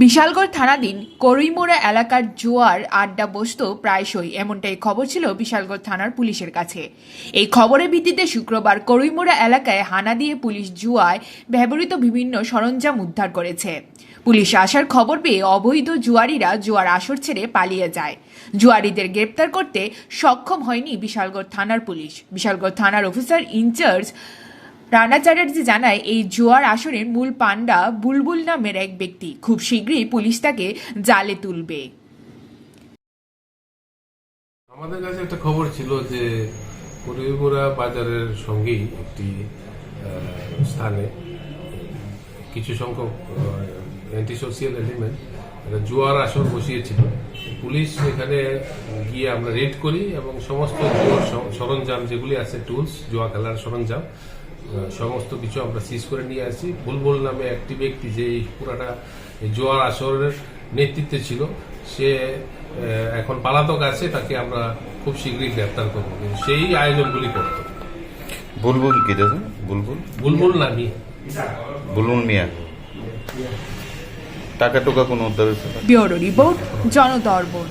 বিশালগড় থানাধীন করইমোড়া এলাকার জোয়ার আড্ডা বসত প্রায়শই। এমনটাই খবর ছিল বিশালগড় থানার পুলিশের কাছে। এই খবরের ভিত্তিতে শুক্রবার করইমোড়া এলাকায় হানা দিয়ে পুলিশ জুয়ায় ব্যবহৃত বিভিন্ন সরঞ্জাম উদ্ধার করেছে। পুলিশ আসার খবর পেয়ে অবৈধ জুয়ারিরা জুয়ার আসর ছেড়ে পালিয়ে যায়। জুয়ারিদের গ্রেপ্তার করতে সক্ষম হয়নি বিশালগড় থানার পুলিশ। বিশালগড় থানার অফিসার ইনচার্জ রানা চ্যাটার্জি জানায়, এই জোয়ার আসরের মূল পান্ডা বুলবুল নামের এক ব্যক্তি। খুব শীঘ্রই পুলিশ তাকে জালে তুলবে। আমাদের কাছে একটা খবর ছিল যে পরিবরা বাজারের সঙ্গেই একটি স্থানে কিছু সংখ্যক অ্যান্টি সোশিয়াল এলিমেন্ট জুয়ার আসর বসিয়েছিল। পুলিশ এখানে গিয়ে আমরা রেড করি এবং সমস্ত জুয়ার সরঞ্জাম যেগুলি আছে টুলস জুয়া খেলার সরঞ্জাম সমস্ত কিছু আমরা সিজ করে নিয়ে আসি বুলবুল নামে একটি ব্যক্তি যে এই পুরাটা জুয়ার আসরের নেতৃত্বে ছিল সে এখন পালাতক আছে তাকে আমরা খুব শীঘ্রই গ্রেপ্তার করব। কিন্তু সেই আয়োজনগুলি করত। বুলবুল কি দাদা বুলবুল? বুলবুল নামি বুলবুল মিয়া। টাকা টোকা কোনো উদ্ধার হয়েছে ব্যুরো রিপোর্ট জনদর্পণ